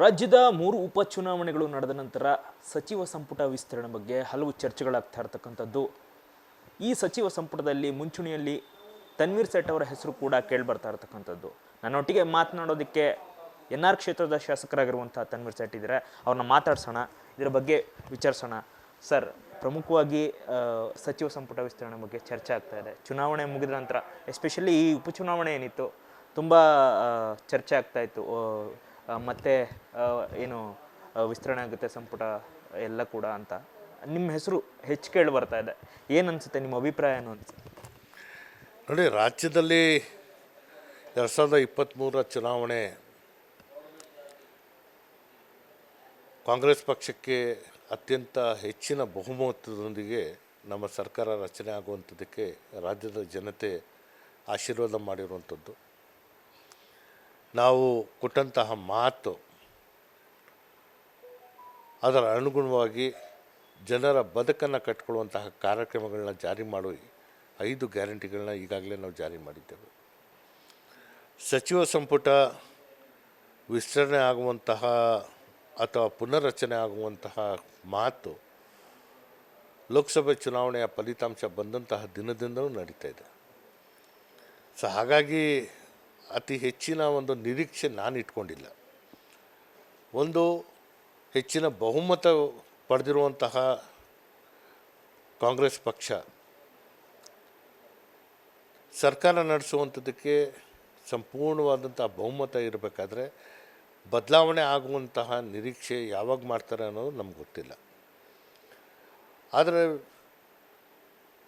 ರಾಜ್ಯದ ಮೂರು ಉಪಚುನಾವಣೆಗಳು ನಡೆದ ನಂತರ ಸಚಿವ ಸಂಪುಟ ವಿಸ್ತರಣೆ ಬಗ್ಗೆ ಹಲವು ಚರ್ಚೆಗಳಾಗ್ತಾ ಇರತಕ್ಕಂಥದ್ದು. ಈ ಸಚಿವ ಸಂಪುಟದಲ್ಲಿ ಮುಂಚೂಣಿಯಲ್ಲಿ ತನ್ವೀರ್ ಸೇಠ್ ಅವರ ಹೆಸರು ಕೂಡ ಕೇಳಿಬರ್ತಾ ಇರತಕ್ಕಂಥದ್ದು. ನನ್ನೊಟ್ಟಿಗೆ ಮಾತನಾಡೋದಕ್ಕೆ ಎನ್ ಆರ್ ಕ್ಷೇತ್ರದ ಶಾಸಕರಾಗಿರುವಂಥ ತನ್ವೀರ್ ಸೇಠ್ ಇದ್ದಾರೆ. ಅವ್ರನ್ನ ಮಾತಾಡ್ಸೋಣ, ಇದರ ಬಗ್ಗೆ ವಿಚಾರಿಸೋಣ. ಸರ್, ಪ್ರಮುಖವಾಗಿ ಸಚಿವ ಸಂಪುಟ ವಿಸ್ತರಣೆ ಬಗ್ಗೆ ಚರ್ಚೆ ಆಗ್ತಾ ಇದೆ. ಚುನಾವಣೆ ಮುಗಿದ ನಂತರ, ಎಸ್ಪೆಷಲಿ ಈ ಉಪಚುನಾವಣೆ ಏನಿತ್ತು, ತುಂಬ ಚರ್ಚೆ ಆಗ್ತಾ ಇತ್ತು. ಮತ್ತೆ ಏನು ವಿಸ್ತರಣೆ ಆಗುತ್ತೆ ಸಂಪುಟ ಎಲ್ಲ ಕೂಡ ಅಂತ. ನಿಮ್ಮ ಹೆಸರು ಹೆಚ್ಚು ಕೇಳಿ ಬರ್ತಾ ಇದೆ. ಏನು ಅನ್ಸುತ್ತೆ ನಿಮ್ಮ ಅಭಿಪ್ರಾಯ ಏನು ಅನ್ಸುತ್ತೆ ನೋಡಿ, ರಾಜ್ಯದಲ್ಲಿ ಎರಡು ಸಾವಿರದ ಇಪ್ಪತ್ತ್ಮೂರರ ಚುನಾವಣೆ ಕಾಂಗ್ರೆಸ್ ಪಕ್ಷಕ್ಕೆ ಅತ್ಯಂತ ಹೆಚ್ಚಿನ ಬಹುಮತದೊಂದಿಗೆ ನಮ್ಮ ಸರ್ಕಾರ ರಚನೆ ಆಗುವಂಥದ್ದಕ್ಕೆ ರಾಜ್ಯದ ಜನತೆ ಆಶೀರ್ವಾದ ಮಾಡಿರುವಂಥದ್ದು. ನಾವು ಕೊಟ್ಟಂತಹ ಮಾತು ಅದರ ಅನುಗುಣವಾಗಿ ಜನರ ಬದುಕನ್ನು ಕಟ್ಕೊಳ್ಳುವಂತಹ ಕಾರ್ಯಕ್ರಮಗಳನ್ನ ಜಾರಿ ಮಾಡುವ ಐದು ಗ್ಯಾರಂಟಿಗಳನ್ನ ಈಗಾಗಲೇ ನಾವು ಜಾರಿ ಮಾಡಿದ್ದೇವೆ. ಸಚಿವ ಸಂಪುಟ ವಿಸ್ತರಣೆ ಆಗುವಂತಹ ಅಥವಾ ಪುನರ್ರಚನೆ ಆಗುವಂತಹ ಮಾತು ಲೋಕಸಭೆ ಚುನಾವಣೆಯ ಫಲಿತಾಂಶ ಬಂದಂತಹ ದಿನದಿಂದಲೂ ನಡೀತಾ ಇದೆ. ಸೊ ಹಾಗಾಗಿ ಅತಿ ಹೆಚ್ಚಿನ ಒಂದು ನಿರೀಕ್ಷೆ ನಾನು ಇಟ್ಕೊಂಡಿಲ್ಲ ಒಂದು ಹೆಚ್ಚಿನ ಬಹುಮತ ಪಡೆದಿರುವಂತಹ ಕಾಂಗ್ರೆಸ್ ಪಕ್ಷ ಸರ್ಕಾರ ನಡೆಸುವಂಥದ್ದಕ್ಕೆ ಸಂಪೂರ್ಣವಾದಂಥ ಬಹುಮತ ಇರಬೇಕಾದ್ರೆ ಬದಲಾವಣೆ ಆಗುವಂತಹ ನಿರೀಕ್ಷೆ ಯಾವಾಗ ಮಾಡ್ತಾರೆ ಅನ್ನೋದು ನಮ್ಗೆ ಗೊತ್ತಿಲ್ಲ. ಆದರೆ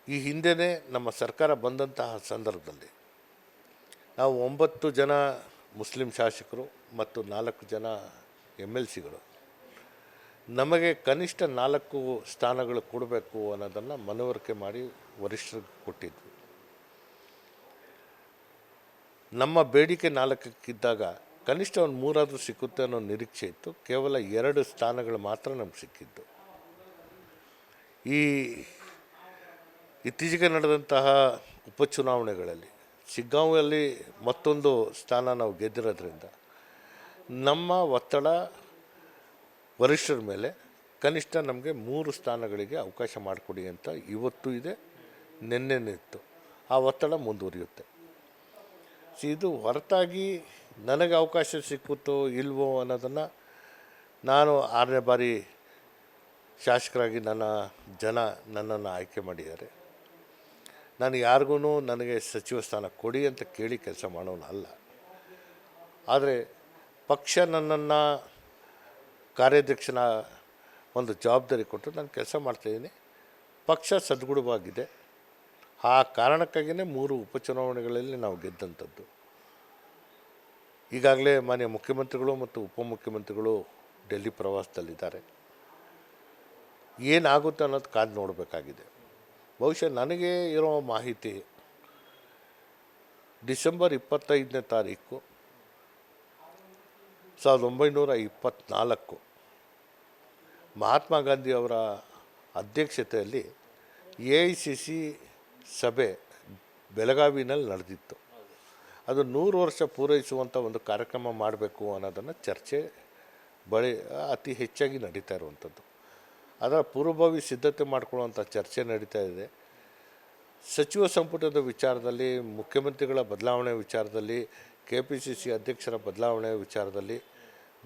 ಈ ಹಿಂದೆಯೇ ನಮ್ಮ ಸರ್ಕಾರ ಬಂದಂತಹ ಸಂದರ್ಭದಲ್ಲಿ ನಾವು ಒಂಬತ್ತು ಜನ ಮುಸ್ಲಿಂ ಶಾಸಕರು ಮತ್ತು ನಾಲ್ಕು ಜನ ಎಂ ಎಲ್ ಸಿಗಳು. ನಮಗೆ ಕನಿಷ್ಠ ನಾಲ್ಕು ಸ್ಥಾನಗಳು ಕೊಡಬೇಕು ಅನ್ನೋದನ್ನು ಮನವರಿಕೆ ಮಾಡಿ ವರಿಷ್ಠರಿಗೆ ಕೊಟ್ಟಿದ್ವಿ. ನಮ್ಮ ಬೇಡಿಕೆ ನಾಲ್ಕಕ್ಕಿದ್ದಾಗ ಕನಿಷ್ಠ ಒಂದು ಮೂರಾದರೂ ಸಿಕ್ಕುತ್ತೆ ಅನ್ನೋ ನಿರೀಕ್ಷೆ ಇತ್ತು. ಕೇವಲ ಎರಡು ಸ್ಥಾನಗಳು ಮಾತ್ರ ನಮ್ಗೆ ಸಿಕ್ಕಿದ್ದು. ಈ ಇತ್ತೀಚೆಗೆ ನಡೆದಂತಹ ಉಪಚುನಾವಣೆಗಳಲ್ಲಿ ಶಿಗ್ಗಾಂವಲ್ಲಿ ಮತ್ತೊಂದು ಸ್ಥಾನ ನಾವು ಗೆದ್ದಿರೋದ್ರಿಂದ ನಮ್ಮ ಒತ್ತಡ ವರಿಷ್ಠರ ಮೇಲೆ ಕನಿಷ್ಠ ನಮಗೆ ಮೂರು ಸ್ಥಾನಗಳಿಗೆ ಅವಕಾಶ ಮಾಡಿಕೊಡಿ ಅಂತ ಇವತ್ತು ಇದೆ ನಿನ್ನೆನಿತ್ತು ಆ ಒತ್ತಡ ಮುಂದುವರಿಯುತ್ತೆ. ಇದು ಹೊರತಾಗಿ ನನಗೆ ಅವಕಾಶ ಸಿಕ್ಕುತ್ತೋ ಇಲ್ವೋ ಅನ್ನೋದನ್ನು ನಾನು ಆರನೇ ಬಾರಿ ಶಾಸಕರಾಗಿ ನನ್ನ ಜನ ನನ್ನನ್ನು ಆಯ್ಕೆ ಮಾಡಿದ್ದಾರೆ. ನಾನು ಯಾರಿಗೂ ನನಗೆ ಸಚಿವ ಸ್ಥಾನ ಕೊಡಿ ಅಂತ ಕೇಳಿ ಕೆಲಸ ಮಾಡೋನು ಅಲ್ಲ. ಆದರೆ ಪಕ್ಷ ನನ್ನನ್ನು ಕಾರ್ಯಾಧ್ಯಕ್ಷನ ಒಂದು ಜವಾಬ್ದಾರಿ ಕೊಟ್ಟು ನಾನು ಕೆಲಸ ಮಾಡ್ತಾಯಿದ್ದೀನಿ ಪಕ್ಷ ಸದ್ಗುಡವಾಗಿದೆ. ಆ ಕಾರಣಕ್ಕಾಗಿಯೇ ಮೂರು ಉಪಚುನಾವಣೆಗಳಲ್ಲಿ ನಾವು ಗೆದ್ದಂಥದ್ದು. ಈಗಾಗಲೇ ಮಾನ್ಯ ಮುಖ್ಯಮಂತ್ರಿಗಳು ಮತ್ತು ಉಪಮುಖ್ಯಮಂತ್ರಿಗಳು ಡೆಲ್ಲಿ ಪ್ರವಾಸದಲ್ಲಿದ್ದಾರೆ. ಏನಾಗುತ್ತೆ ಅನ್ನೋದು ಕಾದು ನೋಡಬೇಕಾಗಿದೆ. ಬಹುಶಃ ನನಗೆ ಇರೋ ಮಾಹಿತಿ ಡಿಸೆಂಬರ್ ಇಪ್ಪತ್ತೈದನೇ ತಾರೀಕು ಸಾವಿರದ ಒಂಬೈನೂರ ಇಪ್ಪತ್ತ್ನಾಲ್ಕು ಮಹಾತ್ಮ ಗಾಂಧಿ ಅವರ ಅಧ್ಯಕ್ಷತೆಯಲ್ಲಿ ಎ ಐ ಸಿ ಸಿ ಸಭೆ ಬೆಳಗಾವಿನಲ್ಲಿ ನಡೆದಿತ್ತು. ಅದು ನೂರು ವರ್ಷ ಪೂರೈಸುವಂಥ ಒಂದು ಕಾರ್ಯಕ್ರಮ ಮಾಡಬೇಕು ಅನ್ನೋದನ್ನು ಚರ್ಚೆ ಬಳಿ ಅತಿ ಹೆಚ್ಚಾಗಿ ನಡೀತಾ ಇರುವಂಥದ್ದು. ಅದರ ಪೂರ್ವಭಾವಿ ಸಿದ್ಧತೆ ಮಾಡಿಕೊಳ್ಳುವಂಥ ಚರ್ಚೆ ನಡೀತಾ ಇದೆ. ಸಚಿವ ಸಂಪುಟದ ವಿಚಾರದಲ್ಲಿ, ಮುಖ್ಯಮಂತ್ರಿಗಳ ಬದಲಾವಣೆ ವಿಚಾರದಲ್ಲಿ ಕೆ ಪಿ ಸಿ ಸಿ ಅಧ್ಯಕ್ಷರ ಬದಲಾವಣೆ ವಿಚಾರದಲ್ಲಿ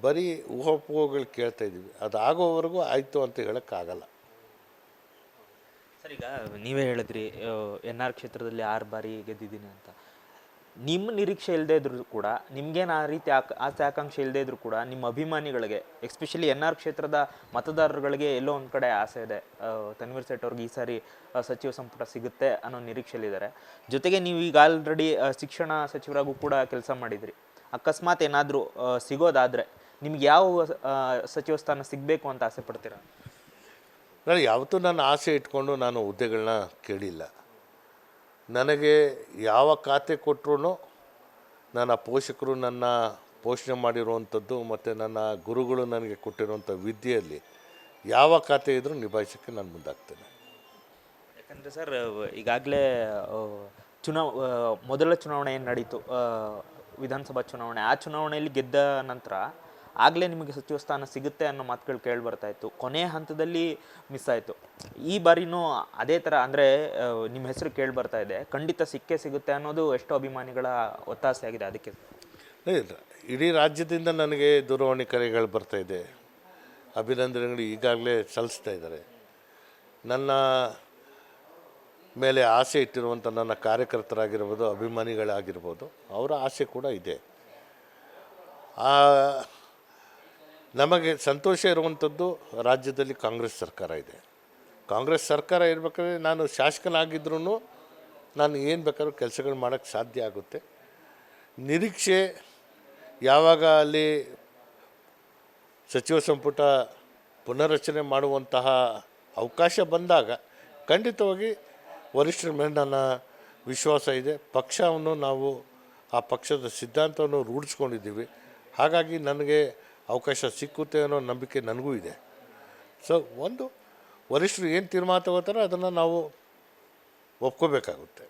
ಬರೀ ಊಹಾಪೋಹಗಳು ಕೇಳ್ತಾ ಇದ್ದೀವಿ. ಅದಾಗೋವರೆಗೂ ಆಯಿತು ಅಂತ ಹೇಳೋಕ್ಕಾಗಲ್ಲ. ಸರ್, ಈಗ ನೀವೇ ಹೇಳಿದ್ರಿ ಎನ್ ಆರ್ ಕ್ಷೇತ್ರದಲ್ಲಿ ಆರು ಬಾರಿ ಗೆದ್ದಿದ್ದೀನಿ ಅಂತ. ನಿಮ್ಮ ನಿರೀಕ್ಷೆ ಇಲ್ಲದೇ ಇದ್ರು ಕೂಡ, ನಿಮ್ಗೇನು ಆ ರೀತಿ ಆಕ, ಆಸೆ ಆಕಾಂಕ್ಷೆ ಇಲ್ಲದೆ ಇದ್ರು ಕೂಡ, ನಿಮ್ಮ ಅಭಿಮಾನಿಗಳಿಗೆ ಎಸ್ಪೆಷಲಿ ಎನ್ ಆರ್ ಕ್ಷೇತ್ರದ ಮತದಾರರುಗಳಿಗೆ ಎಲ್ಲೋ ಒಂದು ಕಡೆ ಆಸೆ ಇದೆ. ತನ್ವೀರ್ ಸೇಠ್ ಅವ್ರಿಗೆ ಈ ಸಾರಿ ಸಚಿವ ಸಂಪುಟ ಸಿಗುತ್ತೆ ಅನ್ನೋ ನಿರೀಕ್ಷೆಯಲ್ಲಿದ್ದಾರೆ ಜೊತೆಗೆ ನೀವು ಈಗ ಆಲ್ರೆಡಿ ಶಿಕ್ಷಣ ಸಚಿವರಾಗೂ ಕೂಡ ಕೆಲಸ ಮಾಡಿದ್ರಿ. ಅಕಸ್ಮಾತ್ ಏನಾದರೂ ಸಿಗೋದಾದರೆ ನಿಮ್ಗೆ ಯಾವ ಸಚಿವ ಸ್ಥಾನ ಸಿಗಬೇಕು ಅಂತ ಆಸೆ ಪಡ್ತೀರಾ? ನಾನು ಯಾವತ್ತೂ ನಾನು ಆಸೆ ಇಟ್ಕೊಂಡು ನಾನು ಹುದ್ದೆಗಳನ್ನ ಕೇಳಿಲ್ಲ. ನನಗೆ ಯಾವ ಖಾತೆ ಕೊಟ್ಟರು ನನ್ನ ಪೋಷಕರು ನನ್ನ ಪೋಷಣೆ ಮಾಡಿರುವಂಥದ್ದು ಮತ್ತು ನನ್ನ ಗುರುಗಳು ನನಗೆ ಕೊಟ್ಟಿರುವಂಥ ವಿದ್ಯೆಯಲ್ಲಿ ಯಾವ ಖಾತೆ ಇದ್ದರೂ ನಿಭಾಯಿಸೋಕ್ಕೆ ನಾನು ಮುಂದಾಗ್ತೇನೆ. ಯಾಕಂದರೆ ಸರ್, ಈಗಾಗಲೇ ಚುನಾವ ಮೊದಲ ಚುನಾವಣೆ ಏನು ನಡೀತು? ವಿಧಾನಸಭಾ ಚುನಾವಣೆ. ಆ ಚುನಾವಣೆಯಲ್ಲಿ ಗೆದ್ದ ನಂತರ ಆಗಲೇ ನಿಮಗೆ ಸಚಿವ ಸ್ಥಾನ ಸಿಗುತ್ತೆ ಅನ್ನೋ ಮಾತುಗಳು ಕೇಳಿ ಬರ್ತಾ ಇತ್ತು. ಕೊನೆಯ ಹಂತದಲ್ಲಿ ಮಿಸ್ ಆಯಿತು. ಈ ಬಾರಿನೂ ಅದೇ ಥರ ಅಂದರೆ ನಿಮ್ಮ ಹೆಸರು ಕೇಳಿ ಬರ್ತಾ ಇದೆ. ಖಂಡಿತ ಸಿಕ್ಕೇ ಸಿಗುತ್ತೆ ಅನ್ನೋದು ಎಷ್ಟೋ ಅಭಿಮಾನಿಗಳ ಒತ್ತಾಸೆ ಆಗಿದೆ ಅದಕ್ಕೆ. ಇಲ್ಲ. ಇಡೀ ರಾಜ್ಯದಿಂದ ನನಗೆ ದೂರವಾಣಿ ಕರೆಗಳು ಬರ್ತಾ ಇದೆ. ಅಭಿನಂದನೆಗಳು ಈಗಾಗಲೇ ಸಲ್ಲಿಸ್ತಾ ಇದ್ದಾರೆ. ನನ್ನ ಮೇಲೆ ಆಸೆ ಇಟ್ಟಿರುವಂಥ ನನ್ನ ಕಾರ್ಯಕರ್ತರಾಗಿರ್ಬೋದು, ಅಭಿಮಾನಿಗಳಾಗಿರ್ಬೋದು, ಅವರ ಆಸೆ ಕೂಡ ಇದೆ. ಆ ನಮಗೆ ಸಂತೋಷ ಇರುವಂಥದ್ದು ರಾಜ್ಯದಲ್ಲಿ ಕಾಂಗ್ರೆಸ್ ಸರ್ಕಾರ ಇದೆ. ಕಾಂಗ್ರೆಸ್ ಸರ್ಕಾರ ಇರಬೇಕಾದ್ರೆ ನಾನು ಶಾಸಕನಾಗಿದ್ರೂ ನಾನು ಏನು ಬೇಕಾದ್ರೂ ಕೆಲಸಗಳು ಮಾಡೋಕ್ಕೆ ಸಾಧ್ಯ ಆಗುತ್ತೆ. ನಿರೀಕ್ಷೆ ಯಾವಾಗ ಅಲ್ಲಿ ಸಚಿವ ಸಂಪುಟ ಪುನರ್ರಚನೆ ಮಾಡುವಂತಹ ಅವಕಾಶ ಬಂದಾಗ ಖಂಡಿತವಾಗಿ ವರಿಷ್ಠರ ಮೇಲೆ ನನ್ನ ವಿಶ್ವಾಸ ಇದೆ. ಪಕ್ಷವನ್ನು ನಾವು, ಆ ಪಕ್ಷದ ಸಿದ್ಧಾಂತವನ್ನು ರೂಢಿಸ್ಕೊಂಡಿದ್ದೀವಿ. ಹಾಗಾಗಿ ನನಗೆ ಅವಕಾಶ ಸಿಕ್ಕುತ್ತೆ ಅನ್ನೋ ನಂಬಿಕೆ ನನಗೂ ಇದೆ. ಸೊ ಒಂದು ವರಿಷ್ಠರು ಏನು ತೀರ್ಮಾನ ತಗೋತಾರೋ ಅದನ್ನು ನಾವು ಒಪ್ಕೋಬೇಕಾಗುತ್ತೆ.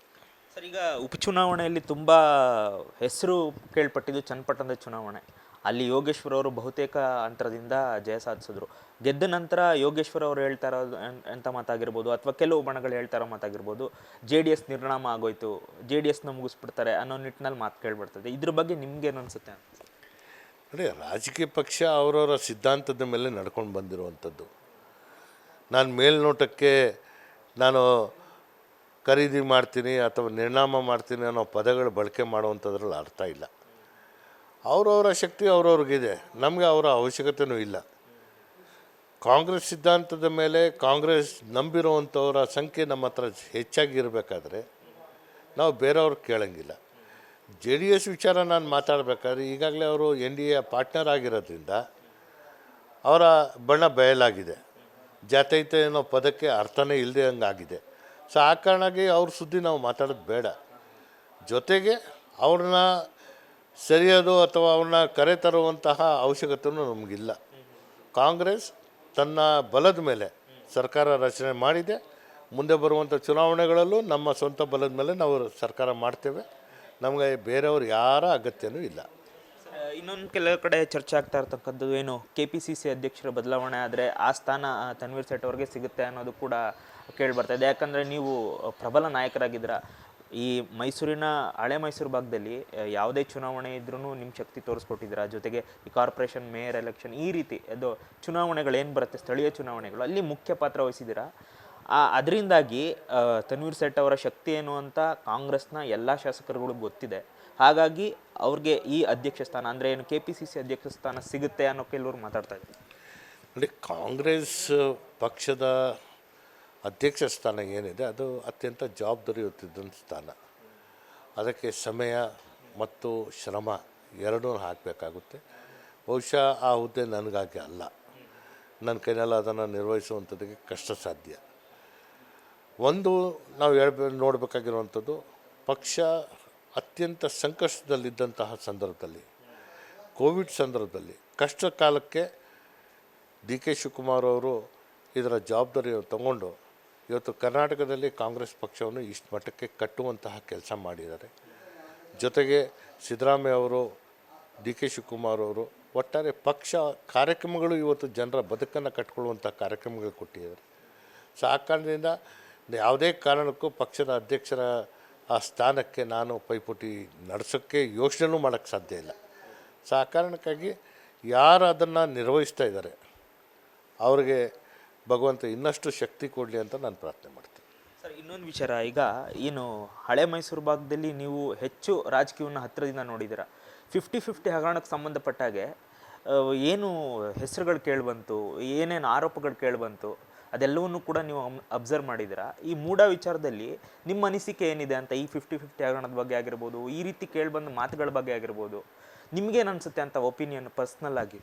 ಸರ್, ಈಗ ಉಪಚುನಾವಣೆಯಲ್ಲಿ ತುಂಬ ಹೆಸರು ಕೇಳ್ಪಟ್ಟಿದ್ದು ಚನ್ನಪಟ್ಟಣದ ಚುನಾವಣೆ. ಅಲ್ಲಿ ಯೋಗೇಶ್ವರ ಅವರು ಬಹುತೇಕ ಅಂತರದಿಂದ ಜಯ ಸಾಧಿಸಿದ್ರು. ಗೆದ್ದ ನಂತರ ಯೋಗೇಶ್ವರ ಅವರು ಹೇಳ್ತಾ ಅಂತ ಮಾತಾಗಿರ್ಬೋದು? ಅಥವಾ ಕೆಲವು ಬಣಗಳು ಹೇಳ್ತಾ ಇರೋ ಮಾತಾಗಿರ್ಬೋದು? ಜೆ ಡಿ ಎಸ್ ನಿರ್ಣಾಮ ಆಗೋಯ್ತು, ಜೆ ಡಿ ಎಸ್ನ ಮುಗಿಸ್ಬಿಡ್ತಾರೆ ಅನ್ನೋ ನಿಟ್ಟಿನಲ್ಲಿ ಮಾತು ಕೇಳ್ಬಿಡ್ತದೆ. ಇದ್ರ ಬಗ್ಗೆ ನಿಮ್ಗೇನು ಅನ್ಸುತ್ತೆ ನೋಡಿ ರಾಜಕೀಯ ಪಕ್ಷ ಅವರವರ ಸಿದ್ಧಾಂತದ ಮೇಲೆ ನಡ್ಕೊಂಡು ಬಂದಿರುವಂಥದ್ದು. ನಾನು ಮೇಲ್ನೋಟಕ್ಕೆ ನಾನು ಖರೀದಿ ಮಾಡ್ತೀನಿ ಅಥವಾ ನಿರ್ಣಾಮ ಮಾಡ್ತೀನಿ ಅನ್ನೋ ಪದಗಳು ಬಳಕೆ ಮಾಡುವಂಥದ್ರಲ್ಲಿ ಅರ್ಥ ಇಲ್ಲ. ಅವರವರ ಶಕ್ತಿ ಅವ್ರವ್ರಿಗಿದೆ. ನಮಗೆ ಅವರ ಅವಶ್ಯಕತೆಯೂ ಇಲ್ಲ. ಕಾಂಗ್ರೆಸ್ ಸಿದ್ಧಾಂತದ ಮೇಲೆ ಕಾಂಗ್ರೆಸ್ ನಂಬಿರುವಂಥವರ ಸಂಖ್ಯೆ ನಮ್ಮ ಹತ್ರ ಹೆಚ್ಚಾಗಿ ಇರಬೇಕಾದ್ರೆ ನಾವು ಬೇರೆಯವ್ರು ಕೇಳಂಗಿಲ್ಲ. ಜೆ ಡಿ ಎಸ್ ವಿಚಾರ ನಾನು ಮಾತಾಡಬೇಕಾದ್ರೆ ಈಗಾಗಲೇ ಅವರು ಎನ್ ಡಿ ಎ ಪಾರ್ಟ್ನರ್ ಆಗಿರೋದ್ರಿಂದ ಅವರ ಬಣ್ಣ ಬಯಲಾಗಿದೆ. ಜಾತೈತೆ ಅನ್ನೋ ಪದಕ್ಕೆ ಅರ್ಥನೇ ಇಲ್ಲದೆ ಹಂಗಾಗಿದೆ. ಸೊ ಆ ಕಾರಣಕ್ಕೆ ಅವ್ರ ಸುದ್ದಿ ನಾವು ಮಾತಾಡೋದು ಬೇಡ. ಜೊತೆಗೆ ಅವ್ರನ್ನ ಸರಿಯೋದು ಅಥವಾ ಅವ್ರನ್ನ ಕರೆ ತರುವಂತಹ ಅವಶ್ಯಕತೆಯೂ ನಮಗಿಲ್ಲ. ಕಾಂಗ್ರೆಸ್ ತನ್ನ ಬಲದ ಮೇಲೆ ಸರ್ಕಾರ ರಚನೆ ಮಾಡಿದೆ. ಮುಂದೆ ಬರುವಂಥ ಚುನಾವಣೆಗಳಲ್ಲೂ ನಮ್ಮ ಸ್ವಂತ ಬಲದ ಮೇಲೆ ನಾವು ಸರ್ಕಾರ ಮಾಡ್ತೇವೆ. ನಮಗೆ ಬೇರೆಯವ್ರು ಯಾರ ಅಗತ್ಯನೂ ಇಲ್ಲ. ಇನ್ನೊಂದು ಕೆಲವು ಕಡೆ ಚರ್ಚೆ ಆಗ್ತಾ ಇರ್ತಕ್ಕಂಥದ್ದು ಏನು? ಕೆ ಪಿ ಸಿ ಸಿ ಅಧ್ಯಕ್ಷರ ಬದಲಾವಣೆ ಆದರೆ ಆ ಸ್ಥಾನ ತನ್ವೀರ್ ಸೇಠ್ ಅವ್ರಿಗೆ ಸಿಗುತ್ತೆ ಅನ್ನೋದು ಕೂಡ ಕೇಳಿ ಬರ್ತಾ ಇದೆ. ಯಾಕಂದರೆ ನೀವು ಪ್ರಬಲ ನಾಯಕರಾಗಿದ್ರ ಈ ಮೈಸೂರಿನ ಹಳೆ ಮೈಸೂರು ಭಾಗದಲ್ಲಿ ಯಾವುದೇ ಚುನಾವಣೆ ಇದ್ರೂ ನಿಮ್ಮ ಶಕ್ತಿ ತೋರಿಸ್ಕೊಟ್ಟಿದ್ದೀರಾ? ಜೊತೆಗೆ ಈ ಕಾರ್ಪೊರೇಷನ್, ಮೇಯರ್, ಎಲೆಕ್ಷನ್ ಈ ರೀತಿ, ಅದು ಚುನಾವಣೆಗಳು ಏನು ಬರುತ್ತೆ? ಸ್ಥಳೀಯ ಚುನಾವಣೆಗಳು. ಅಲ್ಲಿ ಮುಖ್ಯ ಪಾತ್ರ ವಹಿಸಿದ್ದೀರಾ? ಆ, ಅದರಿಂದಾಗಿ ತನ್ವೀರ್ ಸೇಠ್ ಅವರ ಶಕ್ತಿ ಏನು ಅಂತ ಕಾಂಗ್ರೆಸ್ನ ಎಲ್ಲ ಶಾಸಕರುಗಳು ಗೊತ್ತಿದೆ. ಹಾಗಾಗಿ ಅವ್ರಿಗೆ ಈ ಅಧ್ಯಕ್ಷ ಸ್ಥಾನ, ಅಂದರೆ ಏನು ಕೆ ಪಿ ಸಿ ಸಿ ಅಧ್ಯಕ್ಷ ಸ್ಥಾನ ಸಿಗುತ್ತೆ ಅನ್ನೋ ಕೆಲವರು ಮಾತಾಡ್ತಾ ಇದ್ದಾರೆ. ನೋಡಿ, ಕಾಂಗ್ರೆಸ್ ಪಕ್ಷದ ಅಧ್ಯಕ್ಷ ಸ್ಥಾನ ಏನಿದೆ, ಅದು ಅತ್ಯಂತ ಜವಾಬ್ದಾರಿಯುತ್ತಿದ್ದಂಥ ಸ್ಥಾನ. ಅದಕ್ಕೆ ಸಮಯ ಮತ್ತು ಶ್ರಮ ಎರಡೂ ಹಾಕಬೇಕಾಗುತ್ತೆ. ಬಹುಶಃ ಆ ಹುದ್ದೆ ನನಗಾಗಿ ಅಲ್ಲ. ನನ್ನ ಕೈನಲ್ಲಿ ಅದನ್ನು ನಿರ್ವಹಿಸುವಂಥದ್ದಕ್ಕೆ ಕಷ್ಟ ಸಾಧ್ಯ ಒಂದು ನಾವು ಹೇಳ್ಬೇ, ನೋಡಬೇಕಾಗಿರುವಂಥದ್ದು ಪಕ್ಷ ಅತ್ಯಂತ ಸಂಕಷ್ಟದಲ್ಲಿದ್ದಂತಹ ಸಂದರ್ಭದಲ್ಲಿ, ಕೋವಿಡ್ ಸಂದರ್ಭದಲ್ಲಿ ಕಷ್ಟ ಕಾಲಕ್ಕೆ ಡಿ ಕೆ ಶಿವಕುಮಾರ್ ಅವರು ಇದರ ಜವಾಬ್ದಾರಿಯನ್ನು ತಗೊಂಡು ಇವತ್ತು ಕರ್ನಾಟಕದಲ್ಲಿ ಕಾಂಗ್ರೆಸ್ ಪಕ್ಷವನ್ನು ಇಷ್ಟು ಮಟ್ಟಕ್ಕೆ ಕಟ್ಟುವಂತಹ ಕೆಲಸ ಮಾಡಿದ್ದಾರೆ. ಜೊತೆಗೆ ಸಿದ್ದರಾಮಯ್ಯ ಅವರು, ಡಿ ಕೆ ಶಿವಕುಮಾರ್ ಅವರು ಒಟ್ಟಾರೆ ಪಕ್ಷ ಕಾರ್ಯಕ್ರಮಗಳು ಇವತ್ತು ಜನರ ಬದುಕನ್ನು ಕಟ್ಕೊಳ್ಳುವಂಥ ಕಾರ್ಯಕ್ರಮಗಳು ಕೊಟ್ಟಿದ್ದಾರೆ. ಸೊ ಆ ಕಾರಣದಿಂದ ಯಾವುದೇ ಕಾರಣಕ್ಕೂ ಪಕ್ಷದ ಅಧ್ಯಕ್ಷರ ಆ ಸ್ಥಾನಕ್ಕೆ ನಾನು ಪೈಪೋಟಿ ನಡೆಸೋಕ್ಕೆ ಯೋಚನೆನೂ ಮಾಡೋಕ್ಕೆ ಸಾಧ್ಯ ಇಲ್ಲ. ಸೊ, ಆ ಕಾರಣಕ್ಕಾಗಿ ಯಾರು ಅದನ್ನು ನಿರ್ವಹಿಸ್ತಾ ಇದ್ದಾರೆ, ಅವ್ರಿಗೆ ಭಗವಂತ ಇನ್ನಷ್ಟು ಶಕ್ತಿ ಕೊಡಲಿ ಅಂತ ನಾನು ಪ್ರಾರ್ಥನೆ ಮಾಡ್ತೀನಿ. ಸರ್, ಇನ್ನೊಂದು ವಿಚಾರ, ಈಗ ಏನು ಹಳೆ ಮೈಸೂರು ಭಾಗದಲ್ಲಿ ನೀವು ಹೆಚ್ಚು ರಾಜಕೀಯವನ್ನು ಹತ್ತಿರದಿಂದ ನೋಡಿದ್ದೀರಾ? ಫಿಫ್ಟಿ ಫಿಫ್ಟಿ ಹಗರಣಕ್ಕೆ ಸಂಬಂಧಪಟ್ಟಾಗೆ ಏನು ಹೆಸರುಗಳು ಕೇಳಿಬಂತು ಏನೇನು ಆರೋಪಗಳು ಕೇಳಿಬಂತು ಅದೆಲ್ಲವನ್ನು ಕೂಡ ನೀವು ಅಬ್ಸರ್ವ್ ಮಾಡಿದ್ದೀರಾ? ಈ ಮೂಢ ವಿಚಾರದಲ್ಲಿ ನಿಮ್ಮ ಅನಿಸಿಕೆ ಏನಿದೆ ಅಂತ, ಈ ಫಿಫ್ಟಿ ಫಿಫ್ಟಿ ಹಗರಣದ ಬಗ್ಗೆ ಆಗಿರ್ಬೋದು, ಈ ರೀತಿ ಕೇಳಿಬಂದ ಮಾತುಗಳ ಬಗ್ಗೆ ಆಗಿರ್ಬೋದು ನಿಮ್ಗೇನು ಅನಿಸುತ್ತೆ ಅಂತ ಒಪಿನಿಯನ್ ಪರ್ಸ್ನಲ್ ಆಗಿ?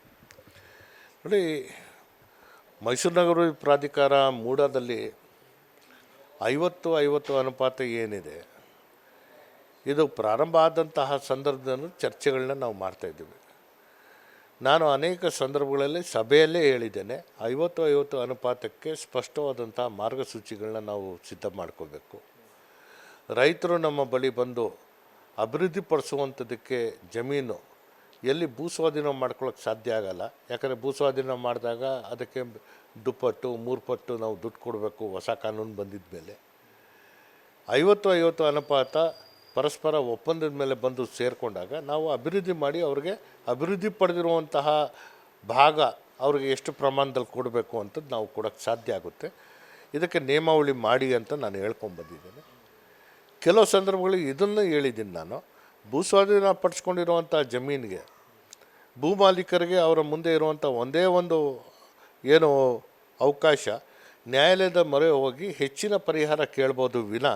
ನೋಡಿ, ಮೈಸೂರು ನಗರ ಪ್ರಾಧಿಕಾರ ಮೂಡದಲ್ಲಿ ಐವತ್ತು ಐವತ್ತು ಅನುಪಾತ ಏನಿದೆ, ಇದು ಪ್ರಾರಂಭ ಆದಂತಹ ಸಂದರ್ಭದಲ್ಲೂ ಚರ್ಚೆಗಳನ್ನ ನಾವು ಮಾಡ್ತಾಯಿದ್ದೀವಿ ನಾನು ಅನೇಕ ಸಂದರ್ಭಗಳಲ್ಲಿ ಸಭೆಯಲ್ಲೇ ಹೇಳಿದ್ದೇನೆ, ಐವತ್ತು ಐವತ್ತು ಅನುಪಾತಕ್ಕೆ ಸ್ಪಷ್ಟವಾದಂಥ ಮಾರ್ಗಸೂಚಿಗಳನ್ನ ನಾವು ಸಿದ್ಧ ಮಾಡ್ಕೋಬೇಕು. ರೈತರು ನಮ್ಮ ಬಳಿ ಬಂದು ಅಭಿವೃದ್ಧಿಪಡಿಸುವಂಥದ್ದಕ್ಕೆ ಜಮೀನು ಎಲ್ಲಿ ಭೂ ಸ್ವಾಧೀನ ಮಾಡ್ಕೊಳ್ಳೋಕೆ ಸಾಧ್ಯ ಆಗಲ್ಲ. ಯಾಕಂದರೆ ಭೂ ಸ್ವಾಧೀನ ಮಾಡಿದಾಗ ಅದಕ್ಕೆ ದುಪ್ಪಟ್ಟು ಮೂರು ಪಟ್ಟು ನಾವು ದುಡ್ಡು ಕೊಡಬೇಕು, ಹೊಸ ಕಾನೂನು ಬಂದಿದ್ದ ಮೇಲೆ ಐವತ್ತು ಐವತ್ತು ಅನುಪಾತ ಪರಸ್ಪರ ಒಪ್ಪಂದದ ಮೇಲೆ ಬಂದು ಸೇರಿಕೊಂಡಾಗ ನಾವು ಅಭಿವೃದ್ಧಿ ಮಾಡಿ ಅವ್ರಿಗೆ ಅಭಿವೃದ್ಧಿ ಪಡೆದಿರುವಂತಹ ಭಾಗ ಅವ್ರಿಗೆ ಎಷ್ಟು ಪ್ರಮಾಣದಲ್ಲಿ ಕೊಡಬೇಕು ಅಂತದ್ದು ನಾವು ಕೊಡೋಕ್ಕೆ ಸಾಧ್ಯ ಆಗುತ್ತೆ. ಇದಕ್ಕೆ ನೇಮಾವಳಿ ಮಾಡಿ ಅಂತ ನಾನು ಹೇಳ್ಕೊಂಬಂದಿದ್ದೇನೆ. ಕೆಲವು ಸಂದರ್ಭಗಳಿಗೆ ಇದನ್ನು ಹೇಳಿದ್ದೀನಿ ನಾನು. ಭೂ ಸ್ವಾಧೀನ ಪಡಿಸ್ಕೊಂಡಿರುವಂಥ ಜಮೀನಿಗೆ ಭೂ ಮಾಲೀಕರಿಗೆ ಅವರ ಮುಂದೆ ಇರುವಂಥ ಒಂದೇ ಒಂದು ಏನು ಅವಕಾಶ ನ್ಯಾಯಾಲಯದ ಮೊರೆ ಹೋಗಿ ಹೆಚ್ಚಿನ ಪರಿಹಾರ ಕೇಳ್ಬೋದು ವಿನ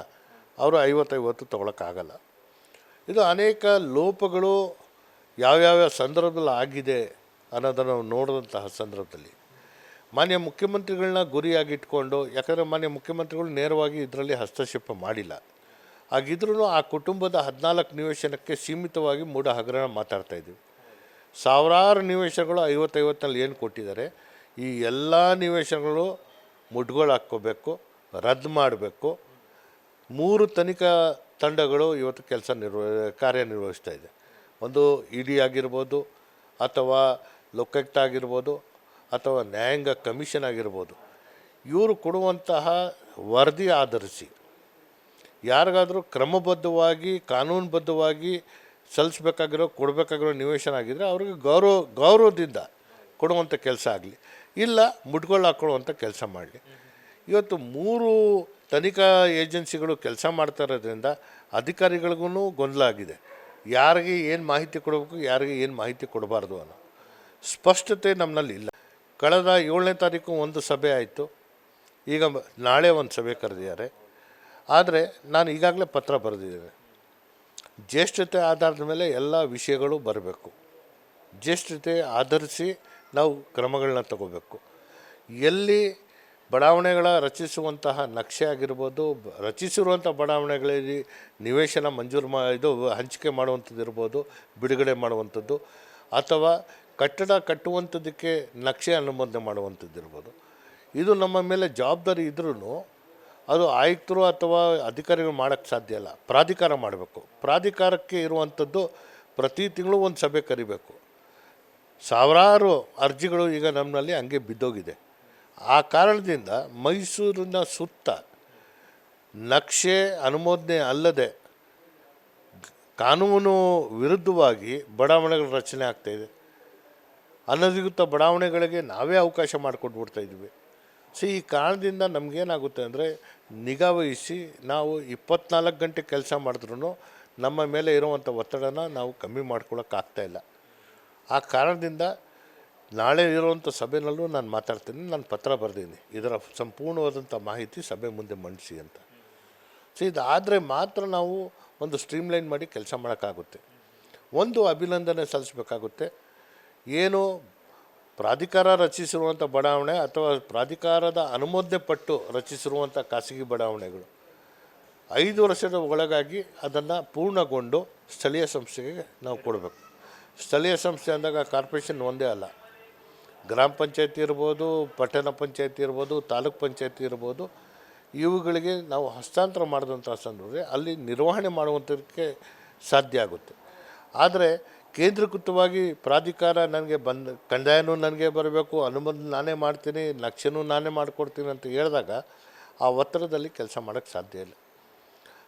ಅವರು ಐವತ್ತೈವತ್ತು ತೊಗೊಳಕ್ಕಾಗಲ್ಲ. ಇದು ಅನೇಕ ಲೋಪಗಳು ಯಾವ್ಯಾವ ಸಂದರ್ಭದಲ್ಲಿ ಆಗಿದೆ ಅನ್ನೋದನ್ನು ನಾವು ನೋಡಿದಂತಹ ಸಂದರ್ಭದಲ್ಲಿ. ಮಾನ್ಯ ಮುಖ್ಯಮಂತ್ರಿಗಳನ್ನ ಗುರಿಯಾಗಿಟ್ಕೊಂಡು, ಯಾಕಂದರೆ ಮಾನ್ಯ ಮುಖ್ಯಮಂತ್ರಿಗಳು ನೇರವಾಗಿ ಇದರಲ್ಲಿ ಹಸ್ತಕ್ಷೇಪ ಮಾಡಿಲ್ಲ. ಹಾಗಿದ್ರೂ ಆ ಕುಟುಂಬದ ಹದಿನಾಲ್ಕು ನಿವೇಶನಕ್ಕೆ ಸೀಮಿತವಾಗಿ ಮೂಢ ಹಗರಣ ಮಾತಾಡ್ತಾ ಇದ್ದೀವಿ ಸಾವಿರಾರು ನಿವೇಶನಗಳು ಐವತ್ತೈವತ್ತಲ್ಲಿ ಏನು ಕೊಟ್ಟಿದ್ದಾರೆ, ಈ ಎಲ್ಲ ನಿವೇಶನಗಳು ಮುಡ್ಗೋಳು ಹಾಕ್ಕೋಬೇಕು, ರದ್ದು ಮಾಡಬೇಕು ಮೂರು ತನಿಖಾ ತಂಡಗಳು ಇವತ್ತು ಕೆಲಸ ನಿರ್ವ, ಕಾರ್ಯನಿರ್ವಹಿಸ್ತಾ ಇದೆ. ಒಂದು ಇ ಡಿ ಆಗಿರ್ಬೋದು, ಅಥವಾ ಲೋಕಾಯುಕ್ತ ಆಗಿರ್ಬೋದು, ಅಥವಾ ನ್ಯಾಯಾಂಗ ಕಮಿಷನ್ ಆಗಿರ್ಬೋದು. ಇವರು ಕೊಡುವಂತಹ ವರದಿ ಆಧರಿಸಿ ಯಾರಿಗಾದರೂ ಕ್ರಮಬದ್ಧವಾಗಿ, ಕಾನೂನುಬದ್ಧವಾಗಿ ಸಲ್ಲಿಸ್ಬೇಕಾಗಿರೋ, ಕೊಡಬೇಕಾಗಿರೋ ನಿವೇಶನ ಆಗಿದ್ದರೆ ಅವ್ರಿಗೆ ಗೌರವ, ಗೌರವದಿಂದ ಕೊಡುವಂಥ ಕೆಲಸ ಆಗಲಿ. ಇಲ್ಲ, ಮುಟ್ಗಳು ಹಾಕ್ಕೊಳ್ಳುವಂಥ ಕೆಲಸ ಮಾಡಲಿ. ಇವತ್ತು ಮೂರು ತನಿಖಾ ಏಜೆನ್ಸಿಗಳು ಕೆಲಸ ಮಾಡ್ತಾ ಇರೋದ್ರಿಂದ ಅಧಿಕಾರಿಗಳಿಗೂ ಗೊಂದಲ ಆಗಿದೆ. ಯಾರಿಗೆ ಏನು ಮಾಹಿತಿ ಕೊಡಬೇಕು, ಯಾರಿಗೆ ಏನು ಮಾಹಿತಿ ಕೊಡಬಾರ್ದು ಅನ್ನೋ ಸ್ಪಷ್ಟತೆ ನಮ್ಮಲ್ಲಿ ಇಲ್ಲ. ಕಳೆದ ಏಳನೇ ತಾರೀಕು ಒಂದು ಸಭೆ ಆಯಿತು. ಈಗ ನಾಳೆ ಒಂದು ಸಭೆ ಕರೆದಿದ್ದಾರೆ. ಆದರೆ ನಾನು ಈಗಾಗಲೇ ಪತ್ರ ಬರೆದಿದ್ದೇನೆ. ಜ್ಯೇಷ್ಠತೆ ಆಧಾರದ ಮೇಲೆ ಎಲ್ಲ ವಿಷಯಗಳು ಬರಬೇಕು. ಜ್ಯೇಷ್ಠತೆ ಆಧರಿಸಿ ನಾವು ಕ್ರಮಗಳನ್ನ ತಗೋಬೇಕು. ಎಲ್ಲಿ ಬಡಾವಣೆಗಳ ರಚಿಸುವಂತಹ ನಕ್ಷೆ ಆಗಿರ್ಬೋದು ರಚಿಸಿರುವಂಥ ಬಡಾವಣೆಗಳಲ್ಲಿ ನಿವೇಶನ ಮಂಜೂರು ಮಾ, ಇದು ಹಂಚಿಕೆ ಮಾಡುವಂಥದ್ದು ಇರ್ಬೋದು, ಬಿಡುಗಡೆ ಮಾಡುವಂಥದ್ದು, ಅಥವಾ ಕಟ್ಟಡ ಕಟ್ಟುವಂಥದ್ದಕ್ಕೆ ನಕ್ಷೆ ಅನುಮೋದನೆ ಮಾಡುವಂಥದ್ದು ಇರ್ಬೋದು. ಇದು ನಮ್ಮ ಮೇಲೆ ಜವಾಬ್ದಾರಿ ಇದ್ರೂ ಅದು ಆಯುಕ್ತರು ಅಥವಾ ಅಧಿಕಾರಿಗಳು ಮಾಡೋಕ್ಕೆ ಸಾಧ್ಯ ಇಲ್ಲ ಪ್ರಾಧಿಕಾರ ಮಾಡಬೇಕು. ಪ್ರಾಧಿಕಾರಕ್ಕೆ ಇರುವಂಥದ್ದು ಪ್ರತಿ ತಿಂಗಳು ಒಂದು ಸಭೆ ಕರಿಬೇಕು. ಸಾವಿರಾರು ಅರ್ಜಿಗಳು ಈಗ ನಮ್ಮಲ್ಲಿ ಹಂಗೆ ಬಿದ್ದೋಗಿದೆ. ಆ ಕಾರಣದಿಂದ ಮೈಸೂರಿನ ಸುತ್ತ ನಕ್ಷೆ ಅನುಮೋದನೆ ಅಲ್ಲದೆ ಕಾನೂನು ವಿರುದ್ಧವಾಗಿ ಬಡಾವಣೆಗಳ ರಚನೆ ಆಗ್ತಾಯಿದೆ ಅನಧಿಕೃತ ಬಡಾವಣೆಗಳಿಗೆ ನಾವೇ ಅವಕಾಶ ಮಾಡಿಕೊಟ್ಬಿಡ್ತಾ ಇದ್ವಿ ಸೊ ಈ ಕಾರಣದಿಂದ ನಮಗೇನಾಗುತ್ತೆ ಅಂದರೆ ನಿಗಾ ವಹಿಸಿ ನಾವು ಇಪ್ಪತ್ನಾಲ್ಕು ಗಂಟೆ ಕೆಲಸ ಮಾಡಿದ್ರೂ ನಮ್ಮ ಮೇಲೆ ಇರುವಂಥ ಒತ್ತಡನ ನಾವು ಕಮ್ಮಿ ಮಾಡ್ಕೊಳ್ಳೋಕ್ಕಾಗ್ತಾಯಿಲ್ಲ ಆ ಕಾರಣದಿಂದ ನಾಳೆ ಇರುವಂಥ ಸಭೆನಲ್ಲೂ ನಾನು ಮಾತಾಡ್ತೀನಿ, ನಾನು ಪತ್ರ ಬರೆದೀನಿ ಇದರ ಸಂಪೂರ್ಣವಾದಂಥ ಮಾಹಿತಿ ಸಭೆ ಮುಂದೆ ಮಂಡಿಸಿ ಅಂತ. ಸೊ ಇದಾದರೆ ಮಾತ್ರ ನಾವು ಒಂದು ಸ್ಟ್ರೀಮ್ಲೈನ್ ಮಾಡಿ ಕೆಲಸ ಮಾಡೋಕ್ಕಾಗುತ್ತೆ. ಒಂದು ಅಭಿನಂದನೆ ಸಲ್ಲಿಸಬೇಕಾಗುತ್ತೆ. ಏನು ಪ್ರಾಧಿಕಾರ ರಚಿಸಿರುವಂಥ ಬಡಾವಣೆ ಅಥವಾ ಪ್ರಾಧಿಕಾರದ ಅನುಮೋದನೆ ಪಟ್ಟು ರಚಿಸಿರುವಂಥ ಖಾಸಗಿ ಬಡಾವಣೆಗಳು, ಐದು ವರ್ಷದ ಒಳಗಾಗಿ ಅದನ್ನು ಪೂರ್ಣಗೊಂಡು ಸ್ಥಳೀಯ ಸಂಸ್ಥೆಗೆ ನಾವು ಕೊಡಬೇಕು. ಸ್ಥಳೀಯ ಸಂಸ್ಥೆ ಅಂದಾಗ ಕಾರ್ಪೊರೇಷನ್ ಒಂದೇ ಅಲ್ಲ. ಗ್ರಾಮ ಪಂಚಾಯತಿ ಇರ್ಬೋದು, ಪಟ್ಟಣ ಪಂಚಾಯತಿ ಇರ್ಬೋದು, ತಾಲೂಕ್ ಪಂಚಾಯತಿ ಇರ್ಬೋದು, ಇವುಗಳಿಗೆ ನಾವು ಹಸ್ತಾಂತರ ಮಾಡಿದಂಥ ಸಂದರ್ಭದಲ್ಲಿ ಅಲ್ಲಿ ನಿರ್ವಹಣೆ ಮಾಡುವಂಥದಕ್ಕೆ ಸಾಧ್ಯ ಆಗುತ್ತೆ. ಆದರೆ ಕೇಂದ್ರೀಕೃತವಾಗಿ ಪ್ರಾಧಿಕಾರ ನನಗೆ ಬಂದ, ಕಂದಾಯನೂ ನನಗೆ ಬರಬೇಕು, ಅನುಮೋದನೆ ನಾನೇ ಮಾಡ್ತೀನಿ ನಕ್ಷೆನೂ ನಾನೇ ಮಾಡಿಕೊಡ್ತೀನಿ ಅಂತ ಹೇಳಿದಾಗ ಆ ಒತ್ತಡದಲ್ಲಿ ಕೆಲಸ ಮಾಡೋಕ್ಕೆ ಸಾಧ್ಯ ಇಲ್ಲ.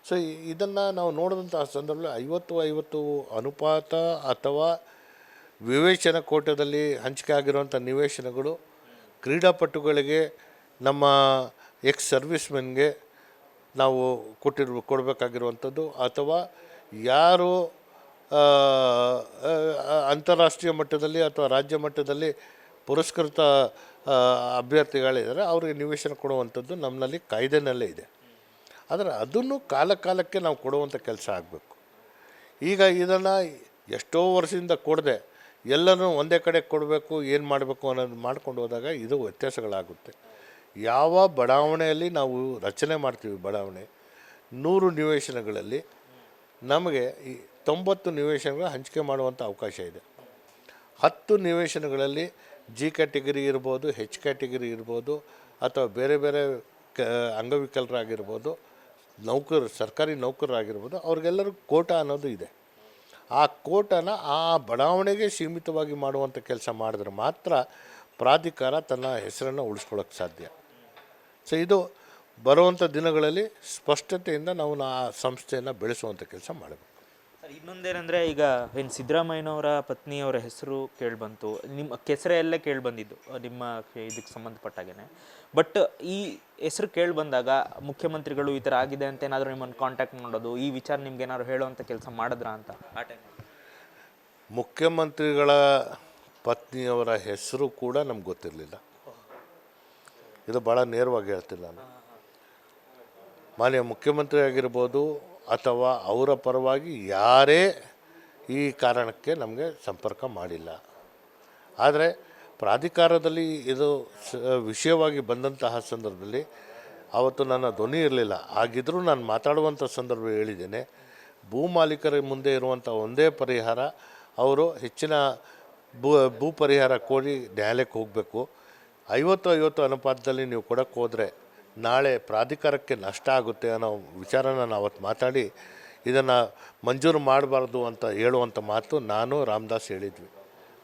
ಸೊ ಇದನ್ನು ನಾವು ನೋಡಿದಂಥ ಸಂದರ್ಭದಲ್ಲಿ ಐವತ್ತು ಐವತ್ತು ಅನುಪಾತ ಅಥವಾ ವಿವೇಚನ ಕೋಟದಲ್ಲಿ ಹಂಚಿಕೆ ಆಗಿರುವಂಥ ನಿವೇಶನಗಳು ಕ್ರೀಡಾಪಟುಗಳಿಗೆ ನಮ್ಮ ಎಕ್ಸ್ ಸರ್ವಿಸ್ಮೆನ್ಗೆ ನಾವು ಕೊಟ್ಟಿರು ಕೊಡಬೇಕಾಗಿರುವಂಥದ್ದು ಅಥವಾ ಯಾರು ಅಂತಾರಾಷ್ಟ್ರೀಯ ಮಟ್ಟದಲ್ಲಿ ಅಥವಾ ರಾಜ್ಯ ಮಟ್ಟದಲ್ಲಿ ಪುರಸ್ಕೃತ ಅಭ್ಯರ್ಥಿಗಳಿದ್ದಾರೆ, ಅವರಿಗೆ ನಿವೇಶನ ಕೊಡುವಂಥದ್ದು ನಮ್ಮಲ್ಲಿ ಕಾಯ್ದೆನಲ್ಲೇ ಇದೆ. ಆದರೆ ಅದನ್ನು ಕಾಲ ಕಾಲಕ್ಕೆ ನಾವು ಕೊಡುವಂಥ ಕೆಲಸ ಆಗಬೇಕು. ಈಗ ಇದನ್ನು ಎಷ್ಟೋ ವರ್ಷದಿಂದ ಕೊಡದೆ ಎಲ್ಲನೂ ಒಂದೇ ಕಡೆ ಕೊಡಬೇಕು, ಏನು ಮಾಡಬೇಕು ಅನ್ನೋದು ಮಾಡ್ಕೊಂಡು ಹೋದಾಗ ಇದು ವ್ಯತ್ಯಾಸಗಳಾಗುತ್ತೆ. ಯಾವ ಬಡಾವಣೆಯಲ್ಲಿ ನಾವು ರಚನೆ ಮಾಡ್ತೀವಿ ಬಡಾವಣೆ, ನೂರು ನಿವೇಶನಗಳಲ್ಲಿ ನಮಗೆ ಈ ತೊಂಬತ್ತು ನಿವೇಶನಗಳು ಹಂಚಿಕೆ ಮಾಡುವಂಥ ಅವಕಾಶ ಇದೆ. ಹತ್ತು ನಿವೇಶನಗಳಲ್ಲಿ ಜಿ ಕ್ಯಾಟಗರಿ ಇರ್ಬೋದು, ಹೆಚ್ ಕ್ಯಾಟಗರಿ ಇರ್ಬೋದು, ಅಥವಾ ಬೇರೆ ಬೇರೆ ಕ ಅಂಗವಿಕಲರಾಗಿರ್ಬೋದು ನೌಕರರು ಸರ್ಕಾರಿ ನೌಕರರಾಗಿರ್ಬೋದು, ಅವ್ರಿಗೆಲ್ಲರೂ ಕೋಟ ಅನ್ನೋದು ಇದೆ. ಆ ಕೋಟನ ಆ ಬಡಾವಣೆಗೆ ಸೀಮಿತವಾಗಿ ಮಾಡುವಂಥ ಕೆಲಸ ಮಾಡಿದ್ರೆ ಮಾತ್ರ ಪ್ರಾಧಿಕಾರ ತನ್ನ ಹೆಸರನ್ನು ಉಳಿಸ್ಕೊಳ್ಳೋಕ್ಕೆ ಸಾಧ್ಯ. ಸೊ ಇದು ಬರುವಂಥ ದಿನಗಳಲ್ಲಿ ಸ್ಪಷ್ಟತೆಯಿಂದ ನಾವು ಆ ಸಂಸ್ಥೆಯನ್ನು ಬೆಳೆಸುವಂಥ ಕೆಲಸ ಮಾಡಬೇಕು. ಸರ್, ಇನ್ನೊಂದೇನೆಂದರೆ ಈಗ ಏನು ಸಿದ್ದರಾಮಯ್ಯನವರ ಪತ್ನಿಯವರ ಹೆಸರು ಕೇಳಿಬಂತು, ನಿಮ್ಮ ಕೆಸರೆಯಲ್ಲೇ ಕೇಳಿಬಂದಿದ್ದು ನಿಮ್ಮ ಇದಕ್ಕೆ ಸಂಬಂಧಪಟ್ಟಾಗೇನೆ. ಬಟ್ ಈ ಹೆಸರು ಕೇಳಿಬಂದಾಗ ಮುಖ್ಯಮಂತ್ರಿಗಳು ಈ ಥರ ಆಗಿದೆ ಅಂತ ಏನಾದರೂ ನಿಮ್ಮನ್ನು ಕಾಂಟ್ಯಾಕ್ಟ್ ಮಾಡೋದು, ಈ ವಿಚಾರ ನಿಮ್ಗೆ ಏನಾದ್ರು ಹೇಳುವಂಥ ಕೆಲಸ ಮಾಡಿದ್ರಾ ಅಂತ? ಆ ಟೈಮ್ ಮುಖ್ಯಮಂತ್ರಿಗಳ ಪತ್ನಿಯವರ ಹೆಸರು ಕೂಡ ನಮ್ಗೆ ಗೊತ್ತಿರಲಿಲ್ಲ. ಇದು ಭಾಳ ನೇರವಾಗಿ ಹೇಳ್ತಿಲ್ಲ ನಾನು. ಮಾನ್ಯ ಮುಖ್ಯಮಂತ್ರಿ ಆಗಿರ್ಬೋದು ಅಥವಾ ಅವರ ಪರವಾಗಿ ಯಾರೇ ಈ ಕಾರಣಕ್ಕೆ ನಮಗೆ ಸಂಪರ್ಕ ಮಾಡಿಲ್ಲ. ಆದರೆ ಪ್ರಾಧಿಕಾರದಲ್ಲಿ ಇದು ವಿಷಯವಾಗಿ ಬಂದಂತಹ ಸಂದರ್ಭದಲ್ಲಿ ಅವತ್ತು ನನ್ನ ಧ್ವನಿ ಇರಲಿಲ್ಲ. ಆಗಿದ್ದರೂ ನಾನು ಮಾತಾಡುವಂಥ ಸಂದರ್ಭ ಹೇಳಿದ್ದೇನೆ. ಭೂ ಮಾಲೀಕರ ಮುಂದೆ ಇರುವಂಥ ಒಂದೇ ಪರಿಹಾರ, ಅವರು ಹೆಚ್ಚಿನ ಭೂ ಭೂ ಪರಿಹಾರ ಕೋರಿ ನ್ಯಾಯಾಲಯಕ್ಕೆ ಹೋಗಬೇಕು. ಐವತ್ತು ಐವತ್ತು ಅನುಪಾತದಲ್ಲಿ ನೀವು ಕೊಡೋಕ್ಕೆ ಹೋದರೆ ನಾಳೆ ಪ್ರಾಧಿಕಾರಕ್ಕೆ ನಷ್ಟ ಆಗುತ್ತೆ ಅನ್ನೋ ವಿಚಾರನ ನಾವು ಅವತ್ತು ಮಾತಾಡಿ ಇದನ್ನು ಮಂಜೂರು ಮಾಡಬಾರ್ದು ಅಂತ ಹೇಳುವಂಥ ಮಾತು ನಾನು ರಾಮದಾಸ್ ಹೇಳಿದ್ವಿ.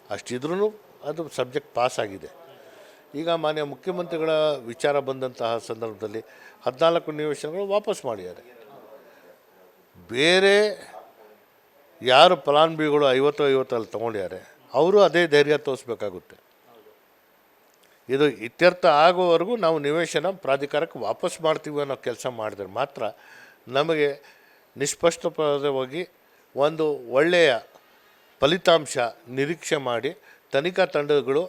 ಅಷ್ಟಿದ್ರೂ ಅದು ಸಬ್ಜೆಕ್ಟ್ ಪಾಸ್ ಆಗಿದೆ. ಈಗ ಮಾನ್ಯ ಮುಖ್ಯಮಂತ್ರಿಗಳ ವಿಚಾರ ಬಂದಂತಹ ಸಂದರ್ಭದಲ್ಲಿ ಹದಿನಾಲ್ಕು ನಿವೇಶನಗಳು ವಾಪಸ್ ಮಾಡಿದ್ದಾರೆ. ಬೇರೆ ಯಾರು ಫಲಾನುಭವಿಗಳು ಐವತ್ತು ಐವತ್ತಲ್ಲಿ ತೊಗೊಂಡಿದ್ದಾರೆ ಅವರು ಅದೇ ಧೈರ್ಯ ತೋರಿಸ್ಬೇಕಾಗುತ್ತೆ. ಇದು ಇತ್ಯರ್ಥ ಆಗುವವರೆಗೂ ನಾವು ನಿವೇಶನ ಪ್ರಾಧಿಕಾರಕ್ಕೆ ವಾಪಸ್ ಮಾಡ್ತೀವಿ ಅನ್ನೋ ಕೆಲಸ ಮಾಡಿದ್ರೆ ಮಾತ್ರ ನಮಗೆ ನಿಷ್ಪಷ್ಟಪದವಾಗಿ ಒಂದು ಒಳ್ಳೆಯ ಫಲಿತಾಂಶ ನಿರೀಕ್ಷೆ ಮಾಡಿ ತನಿಖಾ ತಂಡಗಳು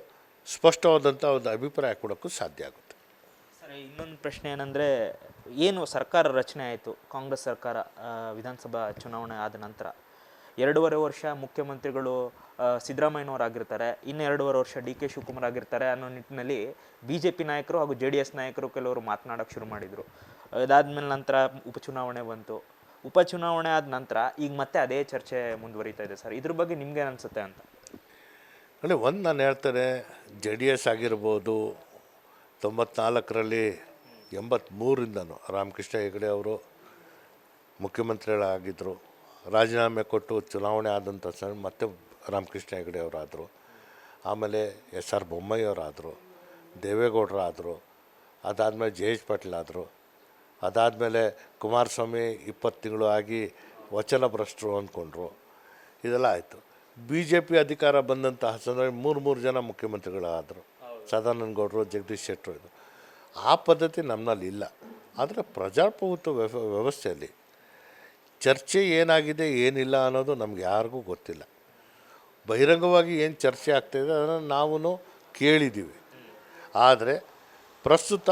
ಸ್ಪಷ್ಟವಾದಂಥ ಒಂದು ಅಭಿಪ್ರಾಯ ಕೊಡೋಕ್ಕೂ ಸಾಧ್ಯ ಆಗುತ್ತೆ. ಸರ್, ಇನ್ನೊಂದು ಪ್ರಶ್ನೆ ಏನಂದರೆ, ಏನು ಸರ್ಕಾರ ರಚನೆ ಆಯಿತು? ಕಾಂಗ್ರೆಸ್ ಸರ್ಕಾರ ವಿಧಾನಸಭಾ ಚುನಾವಣೆ ಆದ ನಂತರ. ಎರಡೂವರೆ ವರ್ಷ ಮುಖ್ಯಮಂತ್ರಿಗಳು ಸಿದ್ದರಾಮಯ್ಯನವರಾಗಿರ್ತಾರೆ ಇನ್ನು ಎರಡೂವರೆ ವರ್ಷ ಡಿ ಕೆ ಶಿವಕುಮಾರ್ ಆಗಿರ್ತಾರೆ ಅನ್ನೋ ನಿಟ್ಟಿನಲ್ಲಿ ಬಿ ಜೆ ಪಿ ನಾಯಕರು ಹಾಗೂ ಜೆ ಡಿ ಎಸ್ ನಾಯಕರು ಕೆಲವರು ಮಾತನಾಡೋಕ್ಕೆ ಶುರು ಮಾಡಿದರು. ಅದಾದಮೇಲೆ ನಂತರ ಉಪಚುನಾವಣೆ ಬಂತು. ಉಪಚುನಾವಣೆ ಆದ ನಂತರ ಈಗ ಮತ್ತೆ ಅದೇ ಚರ್ಚೆ ಮುಂದುವರಿತಾ ಇದೆ ಸರ್. ಇದ್ರ ಬಗ್ಗೆ ನಿಮ್ಗೆ ಅನಿಸುತ್ತೆ ಅಂತ? ಅಂದರೆ ಒಂದು ನಾನು ಹೇಳ್ತೇನೆ, ಜೆ ಡಿ ಎಸ್ ಆಗಿರ್ಬೋದು, ತೊಂಬತ್ನಾಲ್ಕರಲ್ಲಿ ಎಂಬತ್ತ್ಮೂರಿಂದನೂ ರಾಮಕೃಷ್ಣ ಹೆಗಡೆ ಅವರು ಮುಖ್ಯಮಂತ್ರಿಗಳಾಗಿದ್ದರು ರಾಜೀನಾಮೆ ಕೊಟ್ಟು ಚುನಾವಣೆ ಆದಂಥ ಸರ್, ಮತ್ತೆ ರಾಮಕೃಷ್ಣ ಹೆಗಡೆ ಅವರಾದರು ಆಮೇಲೆ ಎಸ್ ಆರ್ ಬೊಮ್ಮಯ್ಯವರಾದರು ದೇವೇಗೌಡರಾದರು ಅದಾದಮೇಲೆ ಜೆ ಎಚ್ ಪಾಟೀಲ್ ಆದರು. ಅದಾದಮೇಲೆ ಕುಮಾರಸ್ವಾಮಿ ಇಪ್ಪತ್ತು ತಿಂಗಳು ಆಗಿ ವಚನ ಭ್ರಷ್ಟರು ಅಂದ್ಕೊಂಡ್ರು. ಇದೆಲ್ಲ ಆಯಿತು. ಬಿ ಜೆ ಪಿ ಅಧಿಕಾರ ಬಂದಂತಹ ಸಂದರ್ಭ ಮೂರು ಮೂರು ಜನ ಮುಖ್ಯಮಂತ್ರಿಗಳಾದರು. ಸದಾನಂದ ಗೌಡರು ಜಗದೀಶ್ ಶೆಟ್ಟರು ಇದು ಆ ಪದ್ಧತಿ ನಮ್ಮಲ್ಲಿ ಇಲ್ಲ. ಆದರೆ ಪ್ರಜಾಪ್ರಭುತ್ವ ವ್ಯವ ವ್ಯವಸ್ಥೆಯಲ್ಲಿ ಚರ್ಚೆ ಏನಾಗಿದೆ ಏನಿಲ್ಲ ಅನ್ನೋದು ನಮ್ಗೆ ಯಾರಿಗೂ ಗೊತ್ತಿಲ್ಲ. ಬಹಿರಂಗವಾಗಿ ಏನು ಚರ್ಚೆ ಆಗ್ತಾಯಿದೆ ಅದನ್ನು ನಾವು ಕೇಳಿದ್ದೀವಿ ಆದರೆ ಪ್ರಸ್ತುತ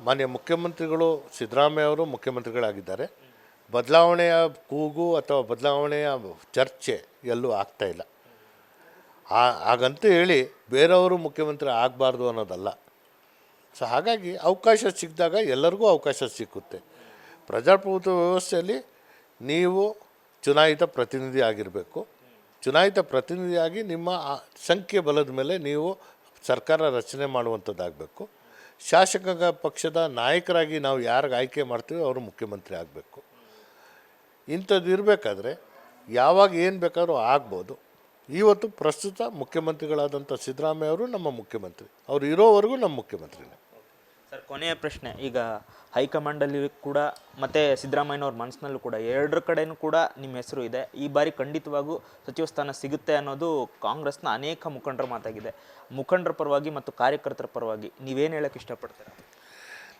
ಮಾನ್ಯ ಮುಖ್ಯಮಂತ್ರಿಗಳು ಸಿದ್ದರಾಮಯ್ಯ ಅವರು ಮುಖ್ಯಮಂತ್ರಿಗಳಾಗಿದ್ದಾರೆ. ಬದಲಾವಣೆಯ ಕೂಗು ಅಥವಾ ಬದಲಾವಣೆಯ ಚರ್ಚೆ ಎಲ್ಲೂ ಆಗ್ತಾ ಇಲ್ಲ. ಹಾಗಂತ ಹೇಳಿ ಬೇರೆಯವರು ಮುಖ್ಯಮಂತ್ರಿ ಆಗಬಾರ್ದು ಅನ್ನೋದಲ್ಲ. ಸೊ ಹಾಗಾಗಿ ಅವಕಾಶ ಸಿಕ್ಕಿದಾಗ ಎಲ್ಲರಿಗೂ ಅವಕಾಶ ಸಿಕ್ಕುತ್ತೆ. ಪ್ರಜಾಪ್ರಭುತ್ವ ವ್ಯವಸ್ಥೆಯಲ್ಲಿ ನೀವು ಚುನಾಯಿತ ಪ್ರತಿನಿಧಿ ಆಗಿರಬೇಕು. ಚುನಾಯಿತ ಪ್ರತಿನಿಧಿಯಾಗಿ ನಿಮ್ಮ ಸಂಖ್ಯೆ ಬಲದ ಮೇಲೆ ನೀವು ಸರ್ಕಾರ ರಚನೆ ಮಾಡುವಂಥದ್ದಾಗಬೇಕು. ಶಾಸಕ ಪಕ್ಷದ ನಾಯಕರಾಗಿ ನಾವು ಯಾರಿಗೆ ಆಯ್ಕೆ ಮಾಡ್ತೀವಿ ಅವರು ಮುಖ್ಯಮಂತ್ರಿ ಆಗಬೇಕು. ಇಂಥದ್ದು ಇರಬೇಕಾದ್ರೆ ಯಾವಾಗ ಏನು ಬೇಕಾದರೂ ಆಗ್ಬೋದು. ಇವತ್ತು ಪ್ರಸ್ತುತ ಮುಖ್ಯಮಂತ್ರಿಗಳಾದಂಥ ಸಿದ್ದರಾಮಯ್ಯ ಅವರು ನಮ್ಮ ಮುಖ್ಯಮಂತ್ರಿ. ಅವರು ಇರೋವರೆಗೂ ನಮ್ಮ ಮುಖ್ಯಮಂತ್ರಿನೇ. ಸರ್, ಕೊನೆಯ ಪ್ರಶ್ನೆ. ಈಗ ಹೈಕಮಾಂಡಲ್ಲಿ ಕೂಡ ಮತ್ತು ಸಿದ್ದರಾಮಯ್ಯನವ್ರ ಮನಸ್ಸಿನಲ್ಲೂ ಕೂಡ ಎರಡರ ಕಡೆಯೂ ಕೂಡ ನಿಮ್ಮ ಹೆಸರು ಇದೆ. ಈ ಬಾರಿ ಖಂಡಿತವಾಗೂ ಸಚಿವ ಸ್ಥಾನ ಸಿಗುತ್ತೆ ಅನ್ನೋದು ಕಾಂಗ್ರೆಸ್ನ ಅನೇಕ ಮುಖಂಡರ ಮಾತಾಗಿದೆ. ಮುಖಂಡರ ಪರವಾಗಿ ಮತ್ತು ಕಾರ್ಯಕರ್ತರ ಪರವಾಗಿ ನೀವೇನು ಹೇಳಕ್ಕೆ ಇಷ್ಟಪಡ್ತೀರ?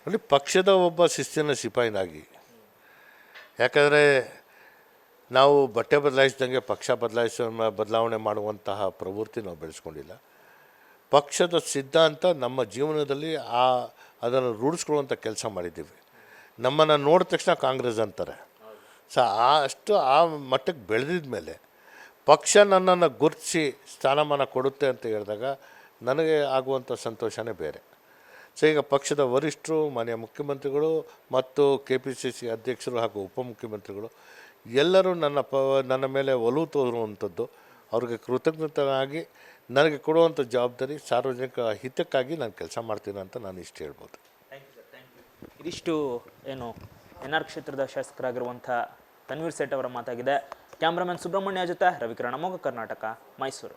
ಅಲ್ಲಿ ಪಕ್ಷದ ಒಬ್ಬ ಶಿಸ್ತಿನ ಸಿಪಾಯಿನಾಗಿ. ಯಾಕಂದರೆ ನಾವು ಬಟ್ಟೆ ಬದಲಾಯಿಸಿದಂಗೆ ಪಕ್ಷ ಬದಲಾಯಿಸ ಬದಲಾವಣೆ ಮಾಡುವಂತಹ ಪ್ರವೃತ್ತಿ ನಾವು ಬೆಳೆಸ್ಕೊಂಡಿಲ್ಲ. ಪಕ್ಷದ ಸಿದ್ಧಾಂತ ನಮ್ಮ ಜೀವನದಲ್ಲಿ ಆ ಅದನ್ನು ರೂಢಿಸ್ಕೊಳ್ಳುವಂಥ ಕೆಲಸ ಮಾಡಿದ್ದೀವಿ. ನಮ್ಮನ್ನು ನೋಡಿದ ತಕ್ಷಣ ಕಾಂಗ್ರೆಸ್ ಅಂತಾರೆ. ಸೊ ಆ ಅಷ್ಟು ಆ ಮಟ್ಟಕ್ಕೆ ಬೆಳೆದಿದ ಮೇಲೆ ಪಕ್ಷ ನನ್ನನ್ನು ಗುರುತಿಸಿ ಸ್ಥಾನಮಾನ ಕೊಡುತ್ತೆ ಅಂತ ಹೇಳಿದಾಗ ನನಗೆ ಆಗುವಂಥ ಸಂತೋಷವೇ ಬೇರೆ. ಸೊ ಈಗ ಪಕ್ಷದ ವರಿಷ್ಠರು, ಮಾನ್ಯ ಮುಖ್ಯಮಂತ್ರಿಗಳು ಮತ್ತು ಕೆ ಪಿ ಸಿ ಸಿ ಅಧ್ಯಕ್ಷರು ಹಾಗೂ ಉಪಮುಖ್ಯಮಂತ್ರಿಗಳು ಎಲ್ಲರೂ ನನ್ನ ಪ ನನ್ನ ಮೇಲೆ ಒಲವು ತೋರುವಂಥದ್ದು ಅವ್ರಿಗೆ ಕೃತಜ್ಞತನಾಗಿ ನನಗೆ ಕೊಡುವಂಥ ಜವಾಬ್ದಾರಿ ಸಾರ್ವಜನಿಕ ಹಿತಕ್ಕಾಗಿ ನಾನು ಕೆಲಸ ಮಾಡ್ತೀನಿ ಅಂತ ನಾನು ಇಷ್ಟು ಹೇಳ್ಬೋದು. ಇದಿಷ್ಟು ಏನು ಎನ್ ಆರ್ ಕ್ಷೇತ್ರದ ಶಾಸಕರಾಗಿರುವಂಥ ತನ್ವೀರ್ ಸೇಠ್ ಅವರ ಮಾತಾಗಿದೆ. ಕ್ಯಾಮ್ರಾಮನ್ ಸುಬ್ರಹ್ಮಣ್ಯ ಜೊತೆ ರವಿಕಿರಣ ಮೊಗ ಕರ್ನಾಟಕ, ಮೈಸೂರು.